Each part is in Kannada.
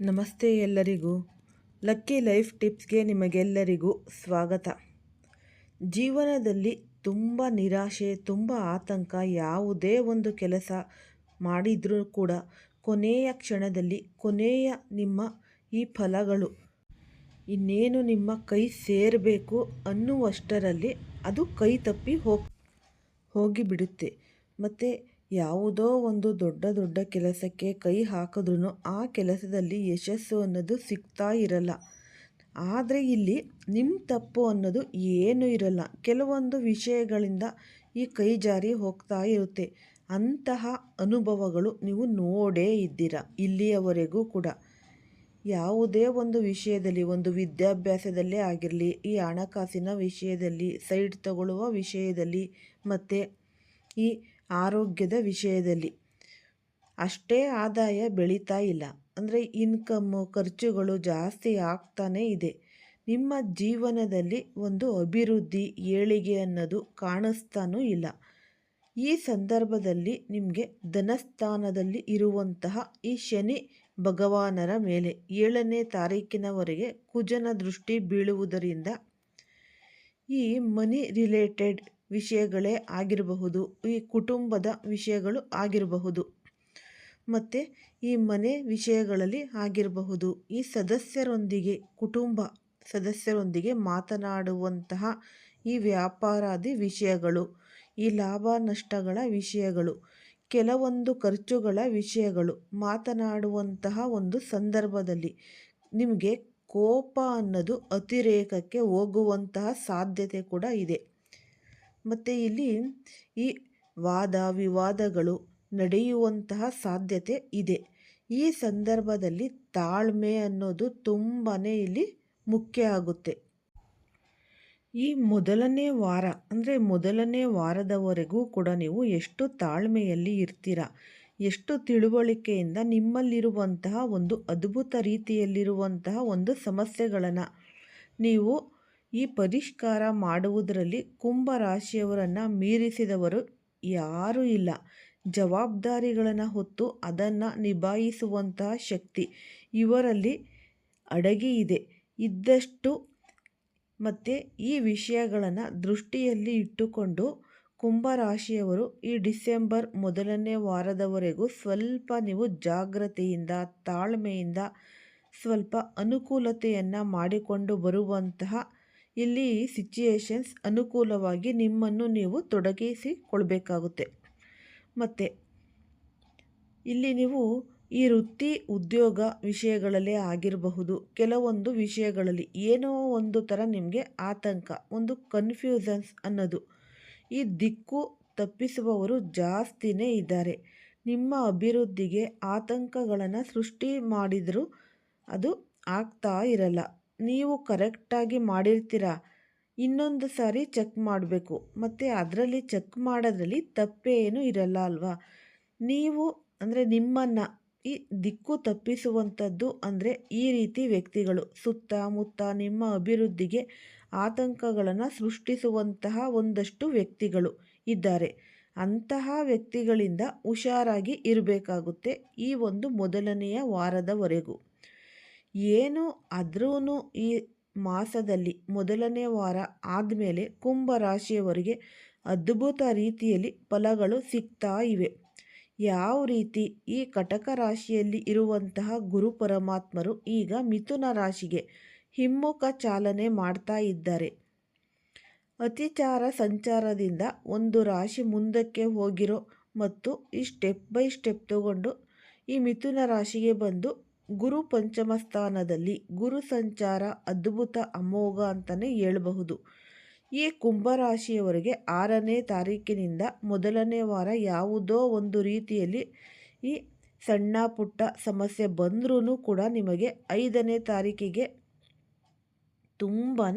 ನಮಸ್ತೆ ಎಲ್ಲರಿಗೂ. ಲಕ್ಕಿ ಲೈಫ್ ಟಿಪ್ಸ್ಗೆ ನಿಮಗೆಲ್ಲರಿಗೂ ಸ್ವಾಗತ. ಜೀವನದಲ್ಲಿ ತುಂಬ ನಿರಾಶೆ, ತುಂಬ ಆತಂಕ, ಯಾವುದೇ ಒಂದು ಕೆಲಸ ಮಾಡಿದರೂ ಕೂಡ ಕೊನೆಯ ಕ್ಷಣದಲ್ಲಿ ಕೊನೆಯ ನಿಮ್ಮ ಈ ಫಲಗಳು, ಇನ್ನೇನು ನಿಮ್ಮ ಕೈ ಸೇರಬೇಕು ಅನ್ನುವಷ್ಟರಲ್ಲಿ ಅದು ಕೈ ತಪ್ಪಿ ಹೋಗಿ, ಹೋಗಿಬಿಡುತ್ತೆ. ಮತ್ತು ಯಾವುದೋ ಒಂದು ದೊಡ್ಡ ದೊಡ್ಡ ಕೆಲಸಕ್ಕೆ ಕೈ ಹಾಕಿದ್ರೂ ಆ ಕೆಲಸದಲ್ಲಿ ಯಶಸ್ಸು ಅನ್ನೋದು ಸಿಗ್ತಾ ಇರಲ್ಲ. ಆದರೆ ಇಲ್ಲಿ ನಿಮ್ಮ ತಪ್ಪು ಅನ್ನೋದು ಏನೂ ಇರಲ್ಲ. ಕೆಲವೊಂದು ವಿಷಯಗಳಿಂದ ಈ ಕೈ ಜಾರಿ ಹೋಗ್ತಾ ಇರುತ್ತೆ. ಅಂತಹ ಅನುಭವಗಳು ನೀವು ನೋಡೇ ಇದ್ದೀರ, ಇಲ್ಲಿಯವರೆಗೂ ಕೂಡ? ಯಾವುದೇ ಒಂದು ವಿಷಯದಲ್ಲಿ, ಒಂದು ವಿದ್ಯಾಭ್ಯಾಸದಲ್ಲೇ ಆಗಿರಲಿ, ಈ ಹಣಕಾಸಿನ ವಿಷಯದಲ್ಲಿ ಸೈಡ್ ತಗೊಳ್ಳುವ ವಿಷಯದಲ್ಲಿ, ಮತ್ತು ಈ ಆರೋಗ್ಯದ ವಿಷಯದಲ್ಲಿ. ಅಷ್ಟೇ ಆದಾಯ ಬೆಳೀತಾ ಇಲ್ಲ. ಅಂದರೆ ಇನ್ಕಮ್ಮು ಖರ್ಚುಗಳು ಜಾಸ್ತಿ ಆಗ್ತಾನೇ ಇದೆ. ನಿಮ್ಮ ಜೀವನದಲ್ಲಿ ಒಂದು ಅಭಿವೃದ್ಧಿ ಏಳಿಗೆ ಅನ್ನೋದು ಕಾಣಿಸ್ತಾನೂ ಇಲ್ಲ. ಈ ಸಂದರ್ಭದಲ್ಲಿ ನಿಮಗೆ ಧನಸ್ಥಾನದಲ್ಲಿ ಇರುವಂತಹ ಈ ಶನಿ ಭಗವಾನರ ಮೇಲೆ ಏಳನೇ ತಾರೀಕಿನವರೆಗೆ ಕುಜನ ದೃಷ್ಟಿ ಬೀಳುವುದರಿಂದ ಈ ಮನಿ ರಿಲೇಟೆಡ್ ವಿಷಯಗಳೇ ಆಗಿರಬಹುದು, ಈ ಕುಟುಂಬದ ವಿಷಯಗಳು ಆಗಿರಬಹುದು. ಮತ್ತು ಈ ಮನೆ ವಿಷಯಗಳಲ್ಲಿ ಆಗಿರಬಹುದು. ಈ ಸದಸ್ಯರೊಂದಿಗೆ, ಕುಟುಂಬ ಸದಸ್ಯರೊಂದಿಗೆ ಮಾತನಾಡುವಂತಹ ಈ ವ್ಯಾಪಾರಾದಿ ವಿಷಯಗಳು, ಈ ಲಾಭ ನಷ್ಟಗಳ ವಿಷಯಗಳು, ಕೆಲವೊಂದು ಖರ್ಚುಗಳ ವಿಷಯಗಳು ಮಾತನಾಡುವಂತಹ ಒಂದು ಸಂದರ್ಭದಲ್ಲಿ ನಿಮಗೆ ಕೋಪ ಅನ್ನೋದು ಅತಿರೇಕಕ್ಕೆ ಹೋಗುವಂತಹ ಸಾಧ್ಯತೆ ಕೂಡ ಇದೆ. ಮತ್ತು ಇಲ್ಲಿ ಈ ವಾದ ವಿವಾದಗಳು ನಡೆಯುವಂತಹ ಸಾಧ್ಯತೆ ಇದೆ. ಈ ಸಂದರ್ಭದಲ್ಲಿ ತಾಳ್ಮೆ ಅನ್ನೋದು ತುಂಬಾ ಇಲ್ಲಿ ಮುಖ್ಯ ಆಗುತ್ತೆ. ಈ ಮೊದಲನೇ ವಾರ, ಅಂದರೆ ಮೊದಲನೇ ವಾರದವರೆಗೂ ಕೂಡ ನೀವು ಎಷ್ಟು ತಾಳ್ಮೆಯಲ್ಲಿ ಇರ್ತೀರ, ಎಷ್ಟು ತಿಳುವಳಿಕೆಯಿಂದ ನಿಮ್ಮಲ್ಲಿರುವಂತಹ ಒಂದು ಅದ್ಭುತ ರೀತಿಯಲ್ಲಿರುವಂತಹ ಒಂದು ಸಮಸ್ಯೆಗಳನ್ನು ನೀವು ಈ ಪರಿಷ್ಕಾರ ಮಾಡುವುದರಲ್ಲಿ ಕುಂಭ ರಾಶಿಯವರನ್ನು ಮೀರಿಸಿದವರು ಯಾರೂ ಇಲ್ಲ. ಜವಾಬ್ದಾರಿಗಳನ್ನು ಹೊತ್ತು ಅದನ್ನು ನಿಭಾಯಿಸುವಂತಹ ಶಕ್ತಿ ಇವರಲ್ಲಿ ಅಡಗಿ ಇದೆ. ಇದ್ದಷ್ಟು ಮತ್ತು ಈ ವಿಷಯಗಳನ್ನು ದೃಷ್ಟಿಯಲ್ಲಿ ಇಟ್ಟುಕೊಂಡು ಕುಂಭರಾಶಿಯವರು ಈ ಡಿಸೆಂಬರ್ ಮೊದಲನೇ ವಾರದವರೆಗೂ ಸ್ವಲ್ಪ ನೀವು ಜಾಗ್ರತೆಯಿಂದ, ತಾಳ್ಮೆಯಿಂದ ಸ್ವಲ್ಪ ಅನುಕೂಲತೆಯನ್ನು ಮಾಡಿಕೊಂಡು ಬರುವಂತಹ ಇಲ್ಲಿ ಸಿಚುಯೇಷನ್ಸ್ ಅನುಕೂಲವಾಗಿ ನಿಮ್ಮನ್ನು ನೀವು ತೊಡಗಿಸಿಕೊಳ್ಬೇಕಾಗುತ್ತೆ. ಮತ್ತು, ಇಲ್ಲಿ ನೀವು ಈ ವೃತ್ತಿ ಉದ್ಯೋಗ ವಿಷಯಗಳಲ್ಲೇ ಆಗಿರಬಹುದು. ಕೆಲವೊಂದು ವಿಷಯಗಳಲ್ಲಿ ಏನೋ ಒಂದು ಥರ ನಿಮಗೆ ಆತಂಕ, ಒಂದು ಕನ್ಫ್ಯೂಸನ್ಸ್ ಅನ್ನೋದು. ಈ ದಿಕ್ಕು ತಪ್ಪಿಸುವವರು ಜಾಸ್ತಿನೇ ಇದ್ದಾರೆ. ನಿಮ್ಮ ಅಭಿವೃದ್ಧಿಗೆ ಆತಂಕಗಳನ್ನು ಸೃಷ್ಟಿ ಮಾಡಿದರೂ ಅದು ಆಗ್ತಾ ಇರಲ್ಲ. ನೀವು ಕರೆಕ್ಟಾಗಿ ಮಾಡಿರ್ತೀರ? ಇನ್ನೊಂದು ಸಾರಿ ಚೆಕ್ ಮಾಡಬೇಕು. ಮತ್ತು ಅದರಲ್ಲಿ ಚೆಕ್ ಮಾಡೋದ್ರಲ್ಲಿ ತಪ್ಪೇನು ಇರಲ್ಲ ಅಲ್ವಾ? ನೀವು ಅಂದರೆ ನಿಮ್ಮನ್ನು ಈ ದಿಕ್ಕು ತಪ್ಪಿಸುವಂಥದ್ದು ಅಂದರೆ ಈ ರೀತಿ ವ್ಯಕ್ತಿಗಳು ಸುತ್ತಮುತ್ತ ನಿಮ್ಮ ಅಭಿವೃದ್ಧಿಗೆ ಆತಂಕಗಳನ್ನು ಸೃಷ್ಟಿಸುವಂತಹ ಒಂದಷ್ಟು ವ್ಯಕ್ತಿಗಳು ಇದ್ದಾರೆ. ಅಂತಹ ವ್ಯಕ್ತಿಗಳಿಂದ ಹುಷಾರಾಗಿ ಇರಬೇಕಾಗುತ್ತೆ ಈ ಒಂದು ಮೊದಲನೆಯ ವಾರದವರೆಗೂ. ಏನು ಆದ್ರೂ ಈ ಮಾಸದಲ್ಲಿ ಮೊದಲನೇ ವಾರ ಆದಮೇಲೆ ಕುಂಭ ರಾಶಿಯವರಿಗೆ ಅದ್ಭುತ ರೀತಿಯಲ್ಲಿ ಫಲಗಳು ಸಿಗ್ತಾ ಇವೆ. ಯಾವ ರೀತಿ ಈ ಕಟಕ ರಾಶಿಯಲ್ಲಿ ಇರುವಂತಹ ಗುರು ಪರಮಾತ್ಮರು ಈಗ ಮಿಥುನ ರಾಶಿಗೆ ಹಿಮ್ಮುಖ ಚಾಲನೆ ಮಾಡ್ತಾ ಇದ್ದಾರೆ. ಅತಿಚಾರ ಸಂಚಾರದಿಂದ ಒಂದು ರಾಶಿ ಮುಂದಕ್ಕೆ ಹೋಗಿರೋ ಮತ್ತು ಈ ಸ್ಟೆಪ್ ಬೈ ಸ್ಟೆಪ್ ತಗೊಂಡು ಈ ಮಿಥುನ ರಾಶಿಗೆ ಬಂದು ಗುರು ಪಂಚಮ ಸ್ಥಾನದಲ್ಲಿ ಗುರು ಸಂಚಾರ ಅದ್ಭುತ ಅಮೋಘ ಅಂತಲೇ ಹೇಳಬಹುದು. ಈ ಕುಂಭರಾಶಿಯವರಿಗೆ ಆರನೇ ತಾರೀಕಿನಿಂದ ಮೊದಲನೇ ವಾರ ಯಾವುದೋ ಒಂದು ರೀತಿಯಲ್ಲಿ ಈ ಸಣ್ಣ ಪುಟ್ಟ ಸಮಸ್ಯೆ ಬಂದ್ರೂ ಕೂಡ ನಿಮಗೆ ಐದನೇ ತಾರೀಕಿಗೆ ತುಂಬಾ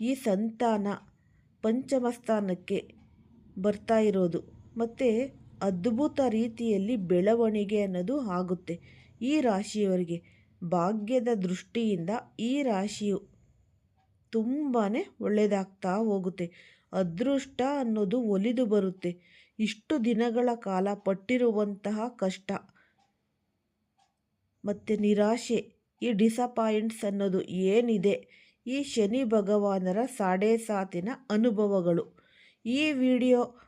ಈ ಸಂತಾನ ಪಂಚಮ ಸ್ಥಾನಕ್ಕೆ ಬರ್ತಾ ಇರೋದು. ಮತ್ತು ಅದ್ಭುತ ರೀತಿಯಲ್ಲಿ ಬೆಳವಣಿಗೆ ಅನ್ನೋದು ಆಗುತ್ತೆ. ಈ ರಾಶಿಯವರಿಗೆ ಭಾಗ್ಯದ ದೃಷ್ಟಿಯಿಂದ ಈ ರಾಶಿಯು ತುಂಬಾ ಒಳ್ಳೆಯದಾಗ್ತಾ ಹೋಗುತ್ತೆ. ಅದೃಷ್ಟ ಅನ್ನೋದು ಒಲಿದು ಬರುತ್ತೆ. ಇಷ್ಟು ದಿನಗಳ ಕಾಲ ಪಟ್ಟಿರುವಂತಹ ಕಷ್ಟ ಮತ್ತು ನಿರಾಶೆ, ಈ ಡಿಸಪಾಯಿಂಟ್ಸ್ ಅನ್ನೋದು ಏನಿದೆ? ಈ ಶನಿ ಭಗವಾನರ ಸಾಡೆ ಸಾತಿನ ಅನುಭವಗಳು. ಈ ವಿಡಿಯೋ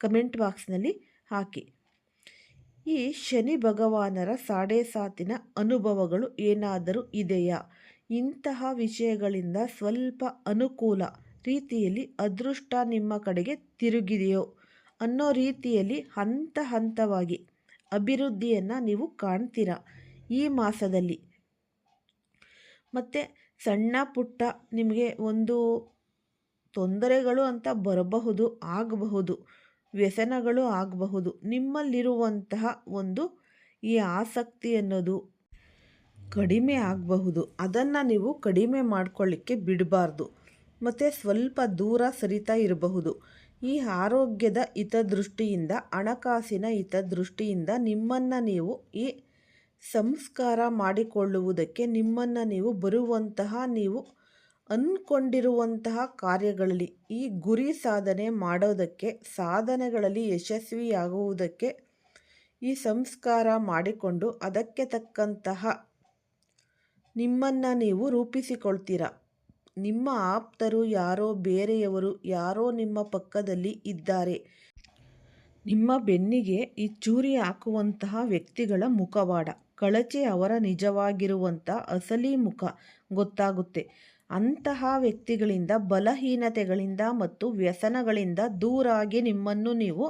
ಕಮೆಂಟ್ ಬಾಕ್ಸ್ನಲ್ಲಿ ಹಾಕಿ. ಈ ಶನಿ ಭಗವಾನರ ಸಾಡೆ ಸಾತಿನ ಅನುಭವಗಳು ಏನಾದರೂ ಇದೆಯಾ? ಇಂತಹ ವಿಷಯಗಳಿಂದ ಸ್ವಲ್ಪ ಅನುಕೂಲ ರೀತಿಯಲ್ಲಿ ಅದೃಷ್ಟ ನಿಮ್ಮ ಕಡೆಗೆ ತಿರುಗಿದೆಯೋ? ಅನ್ನೋ ರೀತಿಯಲ್ಲಿ ಹಂತ ಹಂತವಾಗಿ ಅಭಿವೃದ್ಧಿಯನ್ನು ನೀವು ಕಾಣ್ತೀರಾ? ಈ ಮಾಸದಲ್ಲಿ. ಮತ್ತು ಸಣ್ಣ ಪುಟ್ಟ ನಿಮಗೆ ಒಂದು ತೊಂದರೆಗಳು ಅಂತ ಬರಬಹುದು, ಆಗಬಹುದು. ವ್ಯಸನಗಳು ಆಗಬಹುದು. ನಿಮ್ಮಲ್ಲಿರುವಂತಹ ಒಂದು ಈ ಆಸಕ್ತಿ ಅನ್ನೋದು ಕಡಿಮೆ ಆಗಬಹುದು. ಅದನ್ನು ನೀವು ಕಡಿಮೆ ಮಾಡ್ಕೊಳ್ಳಿಕ್ಕೆ ಬಿಡಬಾರ್ದು. ಮತ್ತು ಸ್ವಲ್ಪ ದೂರ ಸರಿತಾ ಇರಬಹುದು. ಈ ಆರೋಗ್ಯದ ಹಿತದೃಷ್ಟಿಯಿಂದ, ಹಣಕಾಸಿನ ಹಿತದೃಷ್ಟಿಯಿಂದ ನಿಮ್ಮನ್ನು ನೀವು ಈ ಸಂಸ್ಕಾರ ಮಾಡಿಕೊಳ್ಳುವುದಕ್ಕೆ ನಿಮ್ಮನ್ನು ನೀವು ಬರುವಂತಹ ನೀವು ಅಂದ್ಕೊಂಡಿರುವಂತಹ ಕಾರ್ಯಗಳಲ್ಲಿ ಈ ಗುರಿ ಸಾಧನೆ ಮಾಡೋದಕ್ಕೆ, ಸಾಧನೆಗಳಲ್ಲಿ ಯಶಸ್ವಿಯಾಗುವುದಕ್ಕೆ ಈ ಸಂಸ್ಕಾರ ಮಾಡಿಕೊಂಡು ಅದಕ್ಕೆ ತಕ್ಕಂತಹ ನಿಮ್ಮನ್ನು ನೀವು ರೂಪಿಸಿಕೊಳ್ತೀರಾ? ನಿಮ್ಮ ಆಪ್ತರು ಯಾರೋ ಬೇರೆಯವರು ಯಾರೋ ನಿಮ್ಮ ಪಕ್ಕದಲ್ಲಿ ಇದ್ದಾರೆ. ನಿಮ್ಮ ಬೆನ್ನಿಗೆ ಈ ಚೂರಿ ಹಾಕುವಂತಹ ವ್ಯಕ್ತಿಗಳ ಮುಖವಾಡ, ಕಳಚೆ ಅವರ ನಿಜವಾಗಿರುವಂಥ ಅಸಲಿ ಮುಖ ಗೊತ್ತಾಗುತ್ತೆ. ಅಂತಹ ವ್ಯಕ್ತಿಗಳಿಂದ, ಬಲಹೀನತೆಗಳಿಂದ ಮತ್ತು ವ್ಯಸನಗಳಿಂದ ದೂರಾಗಿ ನಿಮ್ಮನ್ನು ನೀವು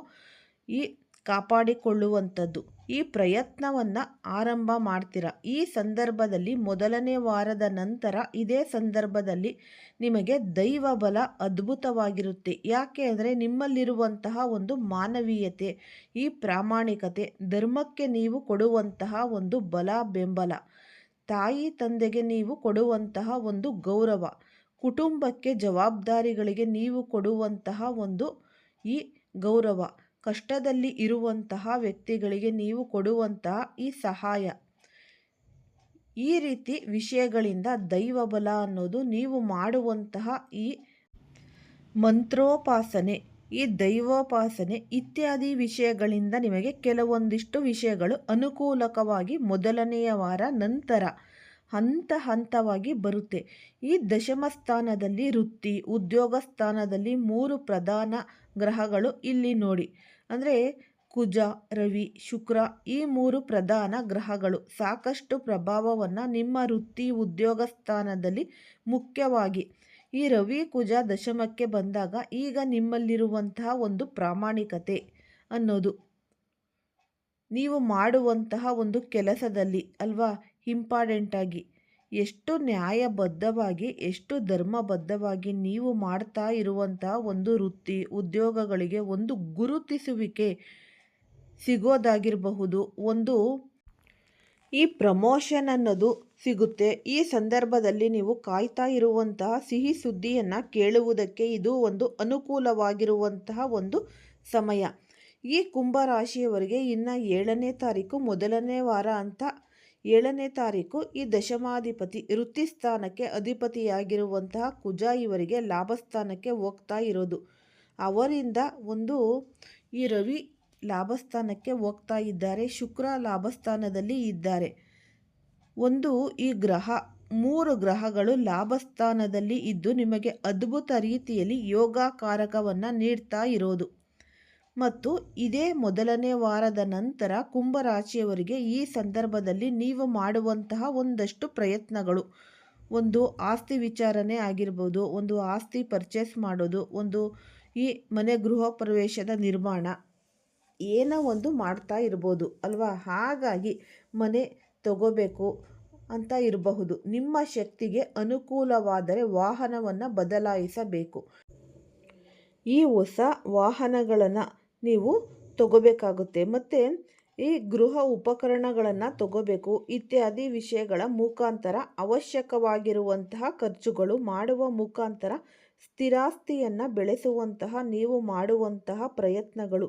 ಈ ಕಾಪಾಡಿಕೊಳ್ಳುವಂಥದ್ದು. ಈ ಪ್ರಯತ್ನವನ್ನು ಆರಂಭ ಮಾಡ್ತೀರ? ಈ ಸಂದರ್ಭದಲ್ಲಿ ಮೊದಲನೇ ವಾರದ ನಂತರ ಇದೇ ಸಂದರ್ಭದಲ್ಲಿ ನಿಮಗೆ ದೈವ ಬಲ ಅದ್ಭುತವಾಗಿರುತ್ತೆ. ಯಾಕೆ ಅಂದರೆ ನಿಮ್ಮಲ್ಲಿರುವಂತಹ ಒಂದು ಮಾನವೀಯತೆ, ಈ ಪ್ರಾಮಾಣಿಕತೆ, ಧರ್ಮಕ್ಕೆ ನೀವು ಕೊಡುವಂತಹ ಒಂದು ಬಲ ಬೆಂಬಲ. ತಾಯಿ ತಂದೆಗೆ ನೀವು ಕೊಡುವಂತಹ ಒಂದು ಗೌರವ. ಕುಟುಂಬಕ್ಕೆ ಜವಾಬ್ದಾರಿಗಳಿಗೆ ನೀವು ಕೊಡುವಂತಹ ಒಂದು ಈ ಗೌರವ. ಕಷ್ಟದಲ್ಲಿ ಇರುವಂತಹ ವ್ಯಕ್ತಿಗಳಿಗೆ ನೀವು ಕೊಡುವಂತಹ ಈ ಸಹಾಯ. ಈ ರೀತಿ ವಿಷಯಗಳಿಂದ ದೈವ ಬಲ ಅನ್ನೋದು ನೀವು ಮಾಡುವಂತಹ ಈ ಮಂತ್ರೋಪಾಸನೆ. ಈ ದೈವೋಪಾಸನೆ ಇತ್ಯಾದಿ ವಿಷಯಗಳಿಂದ ನಿಮಗೆ ಕೆಲವೊಂದಿಷ್ಟು ವಿಷಯಗಳು ಅನುಕೂಲಕವಾಗಿ ಮೊದಲನೆಯ ವಾರ ನಂತರ ಹಂತ ಹಂತವಾಗಿ ಬರುತ್ತೆ. ಈ ದಶಮ ಸ್ಥಾನದಲ್ಲಿ ವೃತ್ತಿ, ಉದ್ಯೋಗ ಸ್ಥಾನದಲ್ಲಿ ಮೂರು ಪ್ರಧಾನ ಗ್ರಹಗಳು ಇಲ್ಲಿ ನೋಡಿ. ಅಂದರೆ ಕುಜ, ರವಿ, ಶುಕ್ರ ಈ ಮೂರು ಪ್ರಧಾನ ಗ್ರಹಗಳು. ಸಾಕಷ್ಟು ಪ್ರಭಾವವನ್ನು ನಿಮ್ಮ ವೃತ್ತಿ, ಉದ್ಯೋಗ ಸ್ಥಾನದಲ್ಲಿ ಮುಖ್ಯವಾಗಿ ಈ ರವಿ ಕುಜ ದಶಮಕ್ಕೆ ಬಂದಾಗ ಈಗ ನಿಮ್ಮಲ್ಲಿರುವಂತಹ ಒಂದು ಪ್ರಾಮಾಣಿಕತೆ ಅನ್ನೋದು. ನೀವು ಮಾಡುವಂತಹ ಒಂದು ಕೆಲಸದಲ್ಲಿ ಅಲ್ವಾ? ಇಂಪಾರ್ಟೆಂಟಾಗಿ ಎಷ್ಟು ನ್ಯಾಯಬದ್ಧವಾಗಿ, ಎಷ್ಟು ಧರ್ಮಬದ್ಧವಾಗಿ ನೀವು ಮಾಡ್ತಾ ಇರುವಂತಹ ಒಂದು ವೃತ್ತಿ, ಉದ್ಯೋಗಗಳಿಗೆ ಒಂದು ಗುರುತಿಸುವಿಕೆ ಸಿಗೋದಾಗಿರಬಹುದು, ಒಂದು ಈ ಪ್ರಮೋಷನ್ ಅನ್ನೋದು ಸಿಗುತ್ತೆ. ಈ ಸಂದರ್ಭದಲ್ಲಿ ನೀವು ಕಾಯ್ತಾ ಇರುವಂತಹ ಸಿಹಿ ಸುದ್ದಿಯನ್ನು ಕೇಳುವುದಕ್ಕೆ ಇದು ಒಂದು ಅನುಕೂಲವಾಗಿರುವಂತಹ ಒಂದು ಸಮಯ. ಈ ಕುಂಭರಾಶಿಯವರಿಗೆ ಇನ್ನು ಏಳನೇ ತಾರೀಕು ಮೊದಲನೇ ವಾರ ಅಂತ ಏಳನೇ ತಾರೀಕು ಈ ದಶಮಾಧಿಪತಿ ವೃತ್ತಿಸ್ಥಾನಕ್ಕೆ ಅಧಿಪತಿಯಾಗಿರುವಂತಹ ಕುಜ ಇವರಿಗೆ ಲಾಭಸ್ಥಾನಕ್ಕೆ ಹೋಗ್ತಾ ಇರೋದು. ಅವರಿಂದ ಒಂದು ಈ ರವಿ ಲಾಭಸ್ಥಾನಕ್ಕೆ ಹೋಗ್ತಾ ಇದ್ದಾರೆ, ಶುಕ್ರ ಲಾಭಸ್ಥಾನದಲ್ಲಿ ಇದ್ದಾರೆ. ಒಂದು ಈ ಗ್ರಹ, ಮೂರು ಗ್ರಹಗಳು ಲಾಭಸ್ಥಾನದಲ್ಲಿ ಇದ್ದು ನಿಮಗೆ ಅದ್ಭುತ ರೀತಿಯಲ್ಲಿ ಯೋಗಕಾರಕವನ್ನು ನೀಡ್ತಾ ಇರೋದು. ಮತ್ತು ಇದೇ ಮೊದಲನೇ ವಾರದ ನಂತರ ಕುಂಭರಾಶಿಯವರಿಗೆ ಈ ಸಂದರ್ಭದಲ್ಲಿ ನೀವು ಮಾಡುವಂತಹ ಒಂದಷ್ಟು ಪ್ರಯತ್ನಗಳು. ಒಂದು ಆಸ್ತಿ ವಿಚಾರಣೆ ಆಗಿರ್ಬೋದು, ಒಂದು ಆಸ್ತಿ ಪರ್ಚೇಸ್ ಮಾಡೋದು, ಒಂದು ಈ ಮನೆ ಗೃಹ ಪ್ರವೇಶದ ನಿರ್ಮಾಣ, ಏನೋ ಒಂದು ಮಾಡ್ತಾ ಇರ್ಬೋದು, ಅಲ್ವಾ? ಹಾಗಾಗಿ ಮನೆ ತಗೋಬೇಕು ಅಂತ ಇರಬಹುದು. ನಿಮ್ಮ ಶಕ್ತಿಗೆ ಅನುಕೂಲವಾದರೆ ವಾಹನವನ್ನು ಬದಲಾಯಿಸಬೇಕು. ಈ ಹೊಸ ವಾಹನಗಳನ್ನು ನೀವು ತಗೋಬೇಕಾಗುತ್ತೆ. ಮತ್ತು ಈ ಗೃಹ ಉಪಕರಣಗಳನ್ನು ತಗೋಬೇಕು. ಇತ್ಯಾದಿ ವಿಷಯಗಳ ಮುಖಾಂತರ ಅವಶ್ಯಕವಾಗಿರುವಂತಹ ಖರ್ಚುಗಳು ಮಾಡುವ ಮುಖಾಂತರ ಸ್ಥಿರಾಸ್ತಿಯನ್ನು ಬೆಳೆಸುವಂತಹ ನೀವು ಮಾಡುವಂತಹ ಪ್ರಯತ್ನಗಳು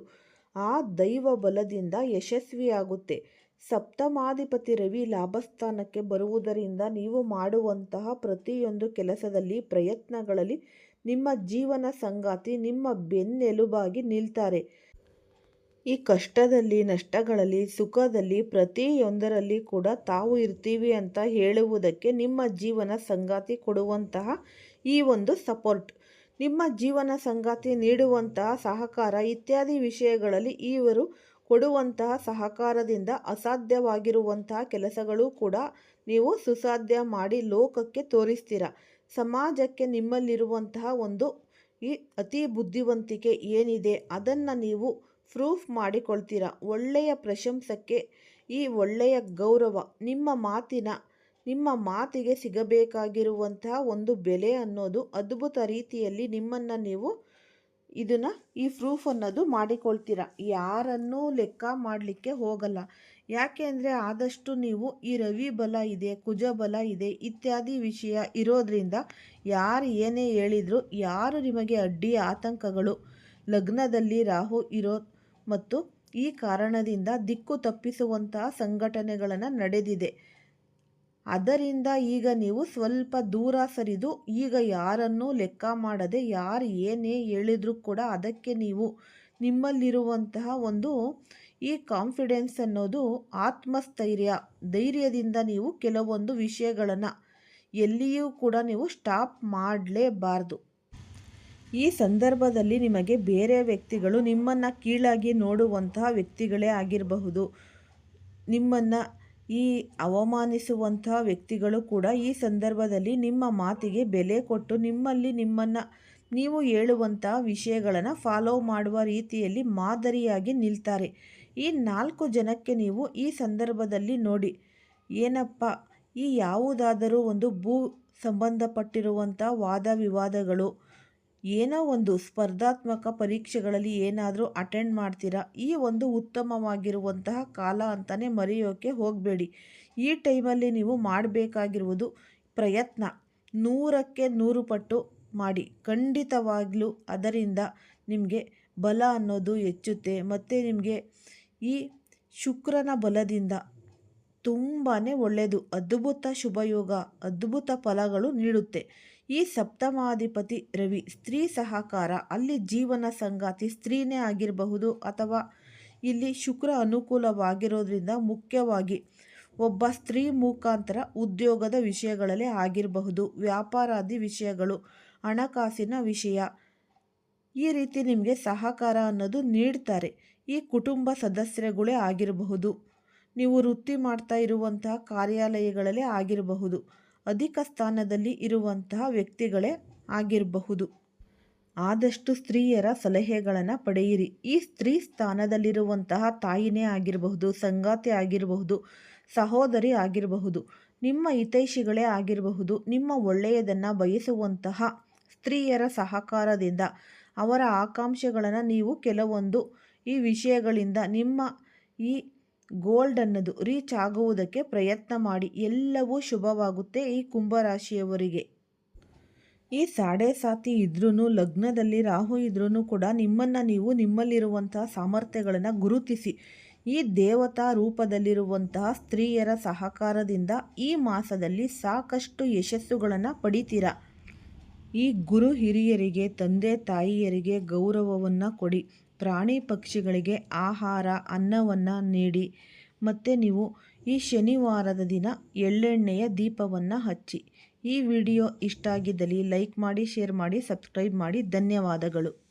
ಆ ದೈವ ಬಲದಿಂದ ಯಶಸ್ವಿಯಾಗುತ್ತೆ. ಸಪ್ತಮಾಧಿಪತಿ ರವಿ ಲಾಭಸ್ಥಾನಕ್ಕೆ ಬರುವುದರಿಂದ ನೀವು ಮಾಡುವಂತಹ ಪ್ರತಿಯೊಂದು ಕೆಲಸದಲ್ಲಿ, ಪ್ರಯತ್ನಗಳಲ್ಲಿ ನಿಮ್ಮ ಜೀವನ ಸಂಗಾತಿ, ನಿಮ್ಮ ಬೆನ್ನೆಲುಬಾಗಿ ನಿಲ್ತಾರೆ. ಈ ಕಷ್ಟದಲ್ಲಿ, ನಷ್ಟಗಳಲ್ಲಿ, ಸುಖದಲ್ಲಿ ಪ್ರತಿಯೊಂದರಲ್ಲಿ ಕೂಡ ತಾವು ಇರ್ತೀವಿ ಅಂತ ಹೇಳುವುದಕ್ಕೆ ನಿಮ್ಮ ಜೀವನ ಸಂಗಾತಿ ಕೊಡುವಂತಹ ಈ ಒಂದು ಸಪೋರ್ಟ್. ನಿಮ್ಮ ಜೀವನ ಸಂಗಾತಿ ನೀಡುವಂತಹ ಸಹಕಾರ ಇತ್ಯಾದಿ ವಿಷಯಗಳಲ್ಲಿ ಇವರು ಕೊಡುವಂತಹ ಸಹಕಾರದಿಂದ ಅಸಾಧ್ಯವಾಗಿರುವಂತಹ ಕೆಲಸಗಳು ಕೂಡ ನೀವು ಸುಸಾಧ್ಯ ಮಾಡಿ ಲೋಕಕ್ಕೆ ತೋರಿಸ್ತೀರ. ಸಮಾಜಕ್ಕೆ ನಿಮ್ಮಲ್ಲಿರುವಂತಹ ಒಂದು ಈ ಅತಿ ಬುದ್ಧಿವಂತಿಕೆ ಏನಿದೆ ಅದನ್ನು ನೀವು ಪ್ರೂಫ್ ಮಾಡಿಕೊಳ್ತೀರ. ಒಳ್ಳೆಯ ಪ್ರಶಂಸಕ್ಕೆ ಈ ಒಳ್ಳೆಯ ಗೌರವ, ನಿಮ್ಮ ಮಾತಿನ, ನಿಮ್ಮ ಮಾತಿಗೆ ಸಿಗಬೇಕಾಗಿರುವಂತಹ ಒಂದು ಬೆಲೆ ಅನ್ನೋದು ಅದ್ಭುತ ರೀತಿಯಲ್ಲಿ ನಿಮ್ಮನ್ನು ನೀವು ಇದನ್ನು ಈ ಪ್ರೂಫ್ ಅನ್ನೋದು ಮಾಡಿಕೊಳ್ತೀರ? ಯಾರನ್ನೂ ಲೆಕ್ಕ ಮಾಡಲಿಕ್ಕೆ ಹೋಗಲ್ಲ. ಯಾಕೆ ಅಂದರೆ ಆದಷ್ಟು ನೀವು ಈ ರವಿ ಬಲ ಇದೆ, ಕುಜ ಬಲ ಇದೆ ಇತ್ಯಾದಿ ವಿಷಯ ಇರೋದ್ರಿಂದ ಯಾರು ಏನೇ ಹೇಳಿದರೂ, ಯಾರು ನಿಮಗೆ ಅಡ್ಡಿ ಆತಂಕಗಳು, ಲಗ್ನದಲ್ಲಿ ರಾಹು ಇರೋ ಮತ್ತು ಈ ಕಾರಣದಿಂದ ದಿಕ್ಕು ತಪ್ಪಿಸುವಂತಹ ಸಂಘಟನೆಗಳನ್ನು ನಡೆದಿದೆ. ಅದರಿಂದ ಈಗ ನೀವು ಸ್ವಲ್ಪ ದೂರ ಸರಿದು ಈಗ ಯಾರನ್ನೂ ಲೆಕ್ಕ ಮಾಡದೆ ಯಾರು ಏನೇ ಹೇಳಿದರೂ ಕೂಡ ಅದಕ್ಕೆ ನೀವು ನಿಮ್ಮಲ್ಲಿರುವಂತಹ ಒಂದು ಈ ಕಾನ್ಫಿಡೆನ್ಸ್ ಅನ್ನೋದು ಆತ್ಮಸ್ಥೈರ್ಯ, ಧೈರ್ಯದಿಂದ ನೀವು ಕೆಲವೊಂದು ವಿಷಯಗಳನ್ನು ಎಲ್ಲಿಯೂ ಕೂಡ ನೀವು ಸ್ಟಾಪ್ ಮಾಡಲೇಬಾರ್ದು. ಈ ಸಂದರ್ಭದಲ್ಲಿ ನಿಮಗೆ ಬೇರೆ ವ್ಯಕ್ತಿಗಳು ನಿಮ್ಮನ್ನು ಕೀಳಾಗಿ ನೋಡುವಂತಹ ವ್ಯಕ್ತಿಗಳೇ ಆಗಿರಬಹುದು. ನಿಮ್ಮನ್ನು ಈ ಅವಮಾನಿಸುವಂತಹ ವ್ಯಕ್ತಿಗಳು ಕೂಡ ಈ ಸಂದರ್ಭದಲ್ಲಿ ನಿಮ್ಮ ಮಾತಿಗೆ ಬೆಲೆ ಕೊಟ್ಟು ನಿಮ್ಮಲ್ಲಿ ನಿಮ್ಮನ್ನು ನೀವು ಹೇಳುವಂತಹ ವಿಷಯಗಳನ್ನು ಫಾಲೋ ಮಾಡುವ ರೀತಿಯಲ್ಲಿ ಮಾದರಿಯಾಗಿ ನಿಲ್ತಾರೆ. ಈ ನಾಲ್ಕು ಜನಕ್ಕೆ ನೀವು ಈ ಸಂದರ್ಭದಲ್ಲಿ ನೋಡಿ, ಏನಪ್ಪ, ಈ ಯಾವುದಾದರೂ ಒಂದು ಭೂ ಸಂಬಂಧಪಟ್ಟಿರುವಂಥ ವಾದ ವಿವಾದಗಳು ಏನೋ ಒಂದು ಸ್ಪರ್ಧಾತ್ಮಕ ಪರೀಕ್ಷೆಗಳಲ್ಲಿ ಏನಾದರೂ ಅಟೆಂಡ್ ಮಾಡ್ತೀರಾ? ಈ ಒಂದು ಉತ್ತಮವಾಗಿರುವಂತಹ ಕಾಲ ಅಂತಲೇ ಮರೆಯೋಕ್ಕೆ ಹೋಗಬೇಡಿ. ಈ ಟೈಮಲ್ಲಿ ನೀವು ಮಾಡಬೇಕಾಗಿರುವುದು ಪ್ರಯತ್ನ. ನೂರಕ್ಕೆ ನೂರು ಪಟ್ಟು ಮಾಡಿ. ಖಂಡಿತವಾಗಲೂ ಅದರಿಂದ ನಿಮಗೆ ಬಲ ಅನ್ನೋದು ಹೆಚ್ಚುತ್ತೆ. ಮತ್ತು ನಿಮಗೆ ಈ ಶುಕ್ರನ ಬಲದಿಂದ ತುಂಬಾ ಒಳ್ಳೆಯದು ಅದ್ಭುತ ಶುಭಯೋಗ, ಅದ್ಭುತ ಫಲಗಳು ನೀಡುತ್ತೆ. ಈ ಸಪ್ತಮಾಧಿಪತಿ ರವಿ ಸ್ತ್ರೀ ಸಹಕಾರ, ಅಲ್ಲಿ ಜೀವನ ಸಂಗಾತಿ ಸ್ತ್ರೀನೇ ಆಗಿರಬಹುದು ಅಥವಾ ಇಲ್ಲಿ ಶುಕ್ರ ಅನುಕೂಲವಾಗಿರೋದ್ರಿಂದ ಮುಖ್ಯವಾಗಿ ಒಬ್ಬ ಸ್ತ್ರೀ ಮುಖಾಂತರ ಉದ್ಯೋಗದ ವಿಷಯಗಳಲ್ಲಿ ಆಗಿರಬಹುದು. ವ್ಯಾಪಾರಾದಿ ವಿಷಯಗಳು, ಹಣಕಾಸಿನ ವಿಷಯ, ಈ ರೀತಿ ನಿಮಗೆ ಸಹಕಾರ ಅನ್ನೋದು ನೀಡ್ತಾರೆ. ಈ ಕುಟುಂಬ ಸದಸ್ಯರುಗಳೇ ಆಗಿರಬಹುದು. ನೀವು ವೃತ್ತಿ ಮಾಡ್ತಾ ಇರುವಂತಹ ಕಾರ್ಯಾಲಯಗಳಲ್ಲೇ ಆಗಿರಬಹುದು. ಅಧಿಕ ಸ್ಥಾನದಲ್ಲಿ ಇರುವಂತಹ ವ್ಯಕ್ತಿಗಳೇ ಆಗಿರಬಹುದು. ಆದಷ್ಟು ಸ್ತ್ರೀಯರ ಸಲಹೆಗಳನ್ನು ಪಡೆಯಿರಿ. ಈ ಸ್ತ್ರೀ ಸ್ಥಾನದಲ್ಲಿರುವಂತಹ ತಾಯಿನೇ ಆಗಿರಬಹುದು, ಸಂಗಾತಿ ಆಗಿರಬಹುದು, ಸಹೋದರಿ ಆಗಿರಬಹುದು, ನಿಮ್ಮ ಹಿತೈಷಿಗಳೇ ಆಗಿರಬಹುದು, ನಿಮ್ಮ ಒಳ್ಳೆಯದನ್ನು ಬಯಸುವಂತಹ ಸ್ತ್ರೀಯರ ಸಹಕಾರದಿಂದ ಅವರ ಆಕಾಂಕ್ಷೆಗಳನ್ನು ನೀವು ಕೆಲವೊಂದು ಈ ವಿಷಯಗಳಿಂದ ನಿಮ್ಮ ಈ ಗೋಲ್ಡ್ ಅನ್ನೋದು ರೀಚ್ ಆಗುವುದಕ್ಕೆ ಪ್ರಯತ್ನ ಮಾಡಿ ಎಲ್ಲವೂ ಶುಭವಾಗುತ್ತೆ ಈ ಕುಂಭರಾಶಿಯವರಿಗೆ. ಈ ಸಾಡೆ ಸಾತಿ ಇದ್ರೂ ಲಗ್ನದಲ್ಲಿ ರಾಹು ಇದ್ರೂ ಕೂಡ ನಿಮ್ಮನ್ನು ನೀವು ನಿಮ್ಮಲ್ಲಿರುವಂತಹ ಸಾಮರ್ಥ್ಯಗಳನ್ನು ಗುರುತಿಸಿ. ಈ ದೇವತಾ ರೂಪದಲ್ಲಿರುವಂತಹ ಸ್ತ್ರೀಯರ ಸಹಕಾರದಿಂದ ಈ ಮಾಸದಲ್ಲಿ ಸಾಕಷ್ಟು ಯಶಸ್ಸುಗಳನ್ನು ಪಡಿತೀರ? ಈ ಗುರು ಹಿರಿಯರಿಗೆ, ತಂದೆ ತಾಯಿಯರಿಗೆ ಗೌರವವನ್ನು ಕೊಡಿ. ಪ್ರಾಣಿ ಪಕ್ಷಿಗಳಿಗೆ ಆಹಾರ, ಅನ್ನವನ್ನು ನೀಡಿ. ಮತ್ತು ನೀವು ಈ ಶನಿವಾರದ ದಿನ ಎಳ್ಳೆಣ್ಣೆಯ ದೀಪವನ್ನು ಹಚ್ಚಿ. ಈ ವಿಡಿಯೋ ಇಷ್ಟ ಆಗಿದ್ದಲ್ಲಿ ಲೈಕ್ ಮಾಡಿ, ಶೇರ್ ಮಾಡಿ, ಸಬ್ಸ್ಕ್ರೈಬ್ ಮಾಡಿ. ಧನ್ಯವಾದಗಳು.